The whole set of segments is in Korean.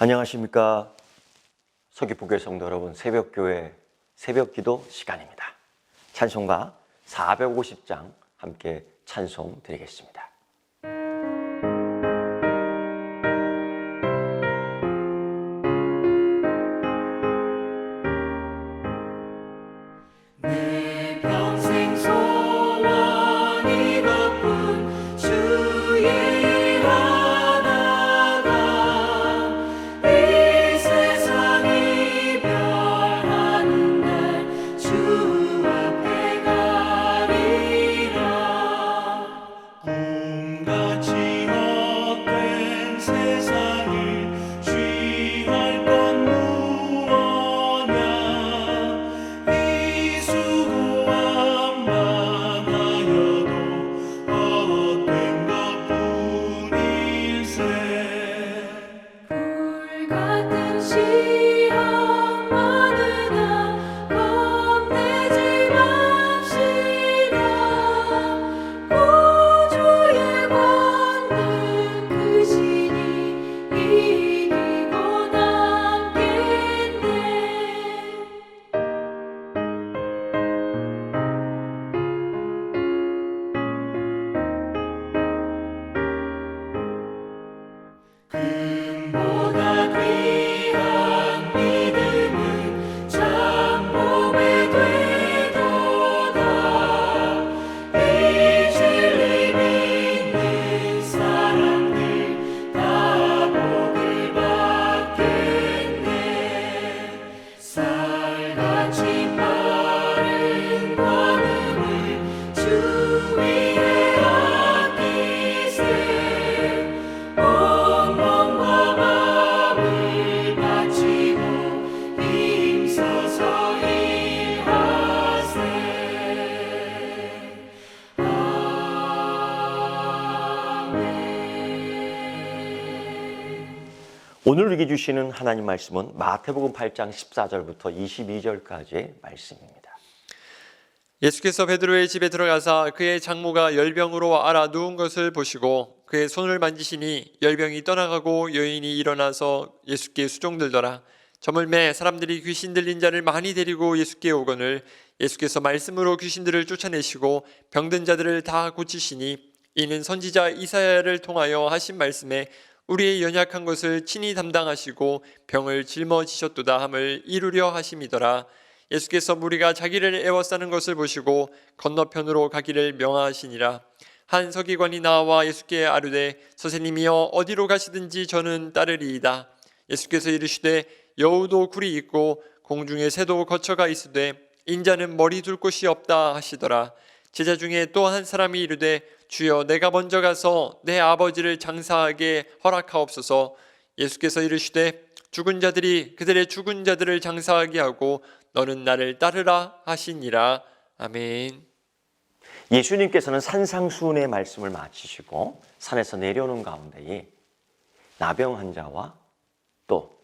안녕하십니까. 서귀포교회 성도 여러분, 새벽교회 새벽기도 시간입니다. 찬송가 450장 함께 찬송 드리겠습니다. 우리에게 주시는 하나님 말씀은 마태복음 8장 14절부터 22절까지의 말씀입니다. 예수께서 베드로의 집에 들어가사 그의 장모가 열병으로 알아 누운 것을 보시고 그의 손을 만지시니 열병이 떠나가고 여인이 일어나서 예수께 수종들더라. 저물매 사람들이 귀신 들린 자를 많이 데리고 예수께 오거늘 예수께서 말씀으로 귀신들을 쫓아내시고 병든 자들을 다 고치시니 이는 선지자 이사야를 통하여 하신 말씀에 우리의 연약한 것을 친히 담당하시고 병을 짊어지셨도다 함을 이루려 하심이더라. 예수께서 무리가 자기를 애워싸는 것을 보시고 건너편으로 가기를 명하시니라. 한 서기관이 나와 예수께 아뢰되 선생님이여 어디로 가시든지 저는 따르리이다. 예수께서 이르시되 여우도 굴이 있고 공중에 새도 거처가 있으되 인자는 머리 둘 곳이 없다 하시더라. 제자 중에 또 한 사람이 이르되 주여 내가 먼저 가서 내 아버지를 장사하게 허락하옵소서. 예수께서 이르시되 죽은 자들이 그들의 죽은 자들을 장사하게 하고 너는 나를 따르라 하시니라. 아멘. 예수님께서는 산상수훈의 말씀을 마치시고 산에서 내려오는 가운데에 나병 환자와 또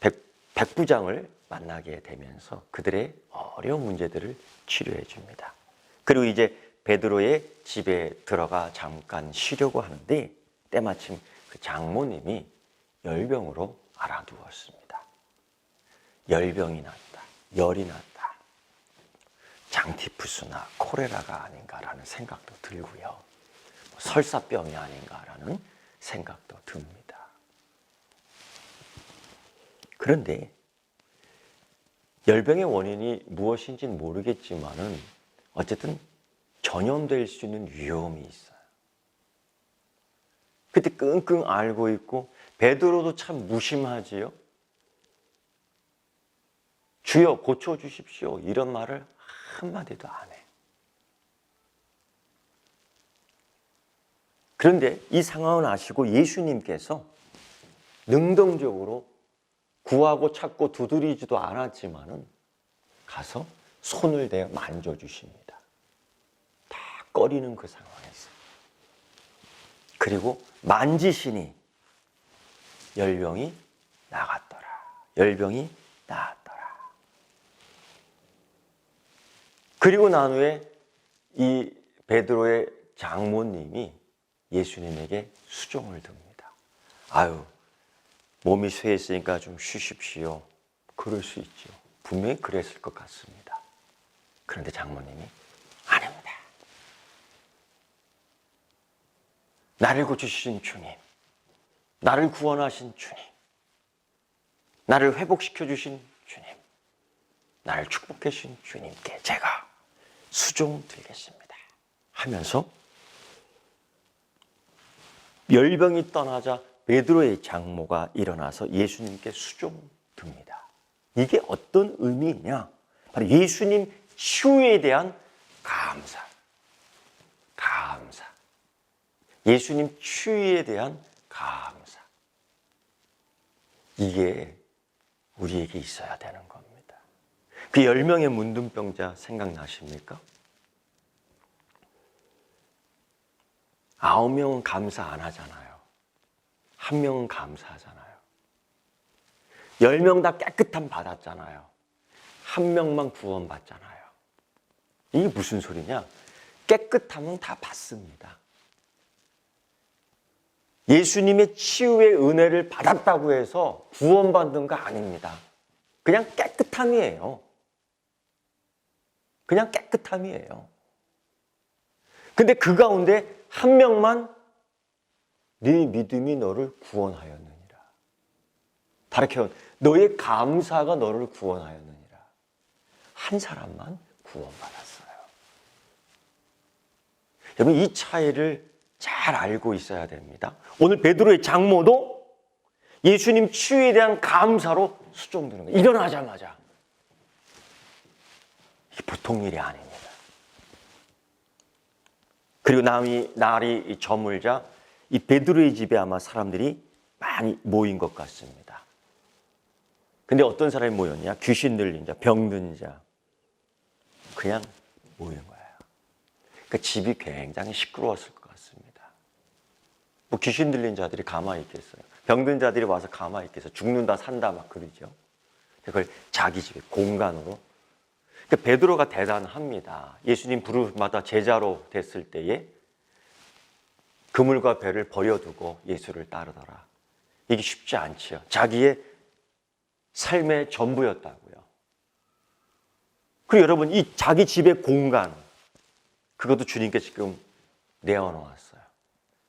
백, 백부장을 만나게 되면서 그들의 어려운 문제들을 치료해 줍니다. 그리고 이제 베드로의 집에 들어가 잠깐 쉬려고 하는데 때마침 그 장모님이 열병으로 알아누웠습니다. 열병이 났다. 열이 났다. 장티푸스나 코레라가 아닌가라는 생각도 들고요. 뭐 설사병이 아닌가라는 생각도 듭니다. 그런데 열병의 원인이 무엇인지는 모르겠지만은 어쨌든 전염될 수 있는 위험이 있어요. 그때 끙끙 앓고 있고 베드로도 참 무심하지요. 주여 고쳐 주십시오. 이런 말을 한마디도 안 해. 그런데 이 상황을 아시고 예수님께서 능동적으로 구하고 찾고 두드리지도 않았지만은 가서 손을 대어 만져 주십니다. 다 꺼리는 그 상황에서. 그리고 만지시니 열병이 나갔더라. 열병이 나았더라. 그리고 난 후에 이 베드로의 장모님이 예수님에게 수종을 듭니다. 아유, 몸이 쇠했으니까 좀 쉬십시오. 그럴 수 있죠. 분명히 그랬을 것 같습니다. 그런데 장모님이 아닙니다. 나를 고치신 주님, 나를 구원하신 주님, 나를 회복시켜 주신 주님, 나를 축복해 주신 주님께 제가 수종 드리겠습니다. 하면서 열병이 떠나자 베드로의 장모가 일어나서 예수님께 수종 듭니다. 이게 어떤 의미냐? 바로 예수님 치유에 대한 감사. 감사. 예수님 치유에 대한 감사. 이게 우리에게 있어야 되는 겁니다. 그열 명의 문둥병자 생각나십니까? 아홉 명은 감사 안 하잖아요. 한 명은 감사하잖아요. 열명다 깨끗함 받았잖아요. 한 명만 구원받잖아요. 이게 무슨 소리냐? 깨끗함은 다 받습니다. 예수님의 치유의 은혜를 받았다고 해서 구원받는 거 아닙니다. 그냥 깨끗함이에요. 그냥 깨끗함이에요. 근데 그 가운데 한 명만 네 믿음이 너를 구원하였느니라. 하 너의 감사가 너를 구원하였느니라. 한 사람만 구원받았어요. 여러분 이 차이를 잘 알고 있어야 됩니다. 오늘 베드로의 장모도 예수님 치유에 대한 감사로 수종드는 거예요. 일어나자마자. 보통 일이 아닙니다. 그리고 남이 날이 저물자 이 베드로의 집에 아마 사람들이 많이 모인 것 같습니다. 근데 어떤 사람이 모였냐? 귀신 들린 자, 병든 자. 그냥 모인 거예요. 그 집이 굉장히 시끄러웠을 것 같습니다. 뭐 귀신 들린 자들이 가만히 있겠어요. 병든 자들이 와서 가만히 있겠어요. 죽는다 산다 막 그러죠. 그걸 자기 집에 공간으로 그러니까 베드로가 대단합니다. 예수님 부르마다 제자로 됐을 때에 그물과 배를 버려두고 예수를 따르더라. 이게 쉽지 않지요. 자기의 삶의 전부였다고요. 그리고 여러분 이 자기 집의 공간 그것도 주님께 지금 내어놓았어요.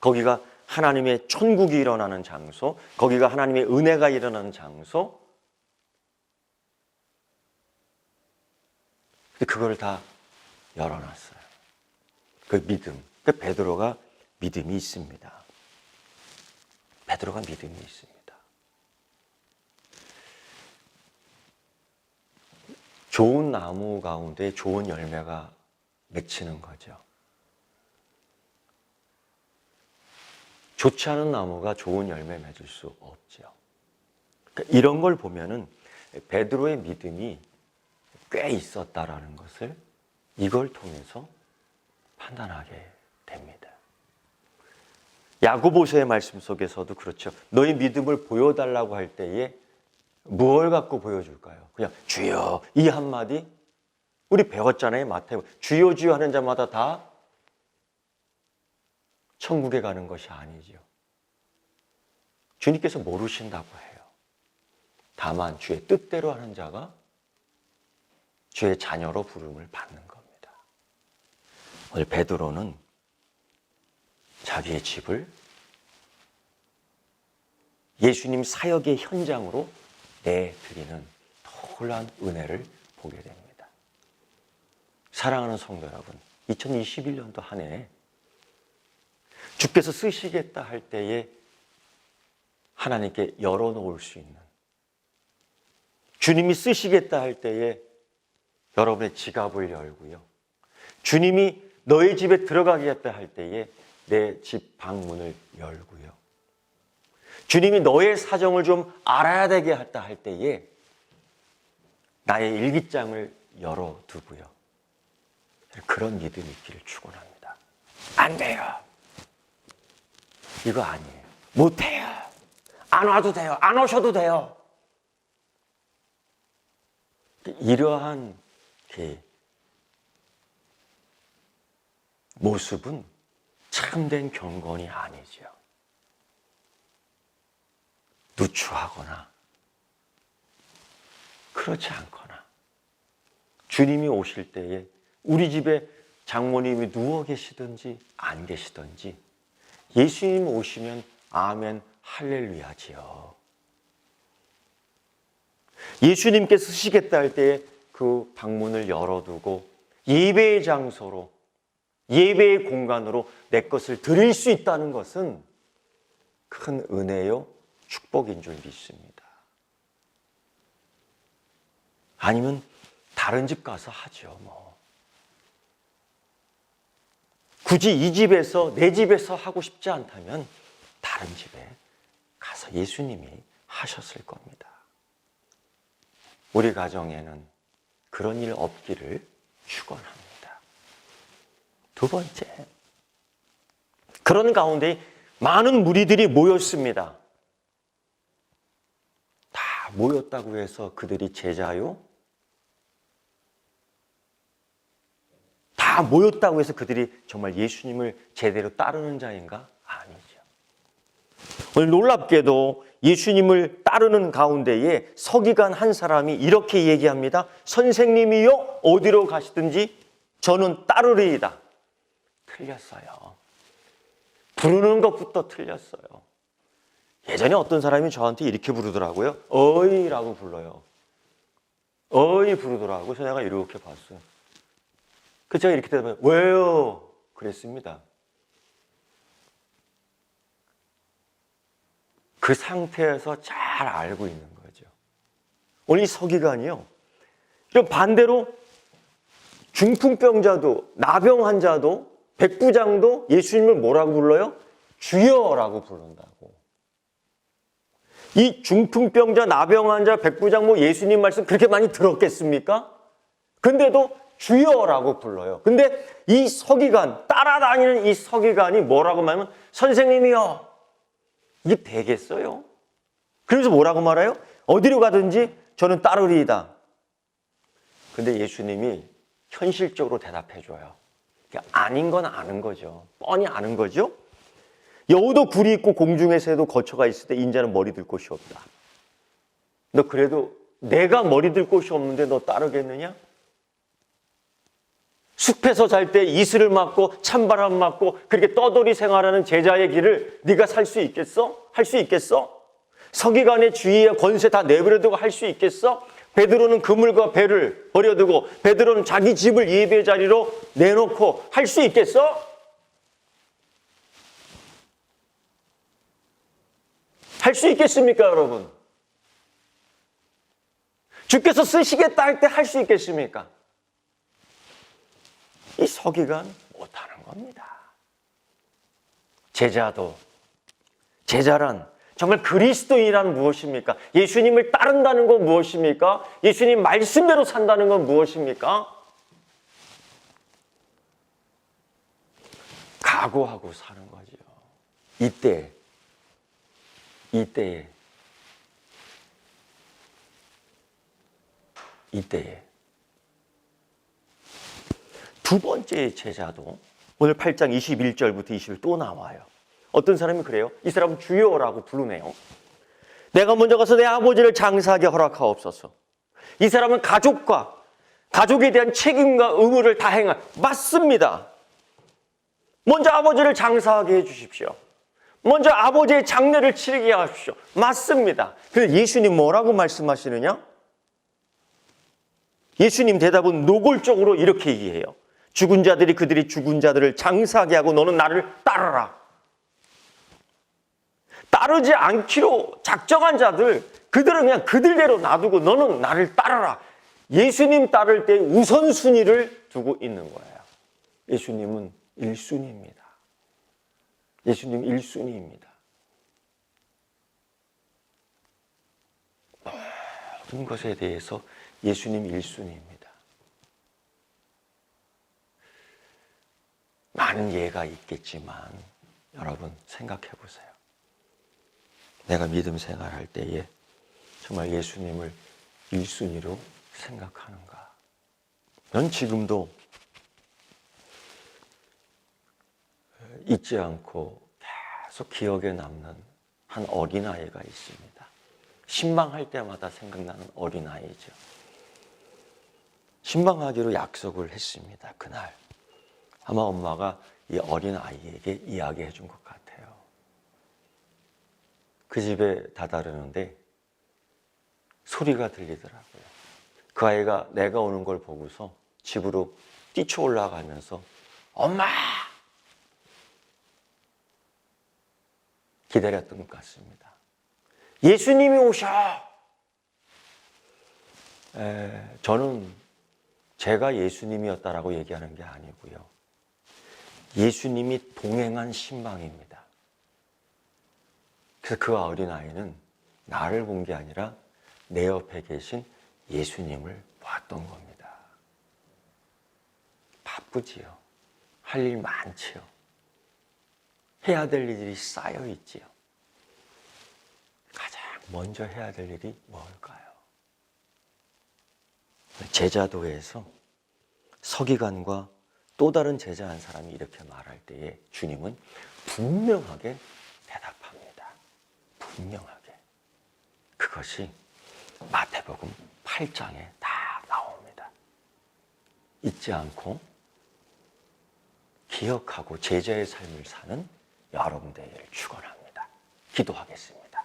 거기가 하나님의 천국이 일어나는 장소, 거기가 하나님의 은혜가 일어나는 장소, 그걸 다 열어놨어요. 그 믿음. 그 베드로가 믿음이 있습니다. 베드로가 믿음이 있습니다. 좋은 나무 가운데 좋은 열매가 맺히는 거죠. 좋지 않은 나무가 좋은 열매 맺을 수 없죠. 그러니까 이런 걸 보면은 베드로의 믿음이 꽤 있었다라는 것을 이걸 통해서 판단하게 됩니다. 야고보서의 말씀 속에서도 그렇죠. 너희 믿음을 보여달라고 할 때에 무엇을 갖고 보여줄까요? 그냥 주여 이 한마디 우리 배웠잖아요 마태복 주여 주여 하는 자마다 다 천국에 가는 것이 아니죠. 주님께서 모르신다고 해요. 다만 주의 뜻대로 하는 자가 주의 자녀로 부름을 받는 겁니다. 오늘 베드로는 자기의 집을 예수님 사역의 현장으로 내드리는 놀라운 은혜를 보게 됩니다. 사랑하는 성도 여러분, 2021년도 한 해 주께서 쓰시겠다 할 때에 하나님께 열어놓을 수 있는 주님이 쓰시겠다 할 때에 여러분의 지갑을 열고요. 주님이 너의 집에 들어가겠다 할 때에 내 집 방문을 열고요. 주님이 너의 사정을 좀 알아야 되게 했다 할 때에 나의 일기장을 열어두고요. 그런 믿음이 있기를 축원합니다. 안 돼요. 이거 아니에요. 못해요. 안 와도 돼요. 안 오셔도 돼요. 이러한 그 모습은 참된 경건이 아니죠. 누추하거나 그렇지 않거나 주님이 오실 때에 우리 집에 장모님이 누워 계시든지 안 계시든지 예수님 오시면 아멘 할렐루야지요. 예수님께서 쓰시겠다 할 때에 그 방문을 열어두고 예배의 장소로 예배의 공간으로 내 것을 드릴 수 있다는 것은 큰 은혜요 축복인 줄 믿습니다. 아니면 다른 집 가서 하죠, 뭐. 굳이 이 집에서 내 집에서 하고 싶지 않다면 다른 집에 가서 예수님이 하셨을 겁니다. 우리 가정에는 그런 일 없기를 축원합니다. 두 번째, 그런 가운데 많은 무리들이 모였습니다. 다 모였다고 해서 그들이 제자요? 다 모였다고 해서 그들이 정말 예수님을 제대로 따르는 자인가? 아니죠. 오늘 놀랍게도 예수님을 따르는 가운데에 서기관 한 사람이 이렇게 얘기합니다. 선생님이요, 어디로 가시든지 저는 따르리이다. 틀렸어요. 부르는 것부터 틀렸어요. 예전에 어떤 사람이 저한테 이렇게 부르더라고요. 어이라고 불러요. 어이 부르더라고요. 그래서 내가 이렇게 봤어요. 그 제가 이렇게 대답해 왜요? 그랬습니다. 그 상태에서 잘 알고 있는 거죠. 오늘 이 서기관이요. 이런 반대로 중풍병자도 나병 환자도 백부장도 예수님을 뭐라고 불러요? 주여라고 부른다고. 이 중풍병자, 나병 환자, 백부장 뭐 예수님 말씀 그렇게 많이 들었겠습니까? 근데도 주여라고 불러요. 근데 이 서기관, 따라다니는 이 서기관이 뭐라고 말하면 선생님이요. 이게 되겠어요? 그래서 뭐라고 말해요? 어디로 가든지 저는 따르리이다. 근데 예수님이 현실적으로 대답해 줘요. 아닌 건 아는 거죠. 뻔히 아는 거죠. 여우도 굴이 있고 공중의 새도 거처가 있을 때 인자는 머리 들 곳이 없다. 너 그래도 내가 머리 들 곳이 없는데 너 따르겠느냐? 숲에서 잘 때 이슬을 맞고 찬바람 맞고 그렇게 떠돌이 생활하는 제자의 길을 네가 살 수 있겠어? 할 수 있겠어? 서기관의 주의와 권세 다 내버려두고 할 수 있겠어? 베드로는 그물과 배를 버려두고 베드로는 자기 집을 예배 자리로 내놓고 할 수 있겠어? 할 수 있겠습니까, 여러분? 주께서 쓰시겠다 할 때 할 수 있겠습니까? 이 서기관 못하는 겁니다. 제자도 제자란 정말 그리스도인이란 무엇입니까? 예수님을 따른다는 건 무엇입니까? 예수님 말씀대로 산다는 건 무엇입니까? 각오하고 사는 거죠. 이때, 이때에, 이때에. 두 번째 제자도 오늘 8장 21절부터 20일 또 나와요. 어떤 사람이 그래요? 이 사람은 주여라고 부르네요. 내가 먼저 가서 내 아버지를 장사하게 허락하옵소서. 이 사람은 가족과 가족에 대한 책임과 의무를 다 행한 맞습니다. 먼저 아버지를 장사하게 해 주십시오. 먼저 아버지의 장례를 치르게 하십시오. 맞습니다. 그런데 예수님 뭐라고 말씀하시느냐? 예수님 대답은 노골적으로 이렇게 얘기해요. 죽은 자들이 그들이 죽은 자들을 장사하게 하고 너는 나를 따르라. 따르지 않기로 작정한 자들, 그들은 그냥 그들대로 놔두고 너는 나를 따르라. 예수님 따를 때 우선순위를 두고 있는 거예요. 예수님은 1순위입니다. 예수님 1순위입니다. 모든 것에 대해서 예수님 1순위입니다. 많은 예가 있겠지만 여러분 생각해 보세요. 내가 믿음 생활할 때에 정말 예수님을 1순위로 생각하는가? 넌 지금도 잊지 않고 계속 기억에 남는 한 어린아이가 있습니다. 신방할 때마다 생각나는 어린아이죠. 신방하기로 약속을 했습니다. 그날. 아마 엄마가 이 어린 아이에게 이야기해 준 것 같아요. 그 집에 다다르는데 소리가 들리더라고요. 그 아이가 내가 오는 걸 보고서 집으로 뛰쳐 올라가면서 엄마! 기다렸던 것 같습니다. 예수님이 오셔! 에, 저는 제가 예수님이었다라고 얘기하는 게 아니고요. 예수님이 동행한 신방입니다. 그래서 그 어린아이는 나를 본 게 아니라 내 옆에 계신 예수님을 봤던 겁니다. 바쁘지요. 할 일 많지요. 해야 될 일이 쌓여 있지요. 가장 먼저 해야 될 일이 뭘까요? 제자도에서 서기관과 또 다른 제자 한 사람이 이렇게 말할 때에 주님은 분명하게 대답합니다. 분명하게. 그것이 마태복음 8장에 다 나옵니다. 잊지 않고 기억하고 제자의 삶을 사는 여러분 되기를 축원합니다. 기도하겠습니다.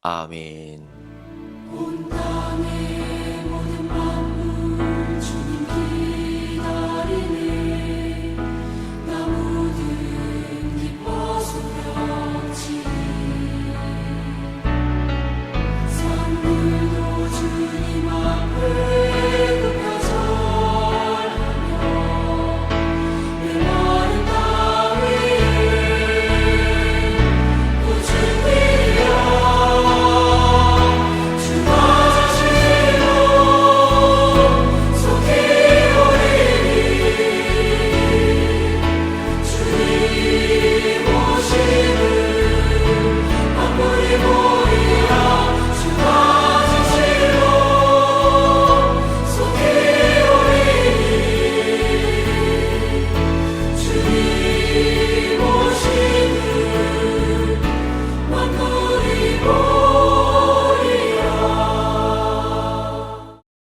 아멘.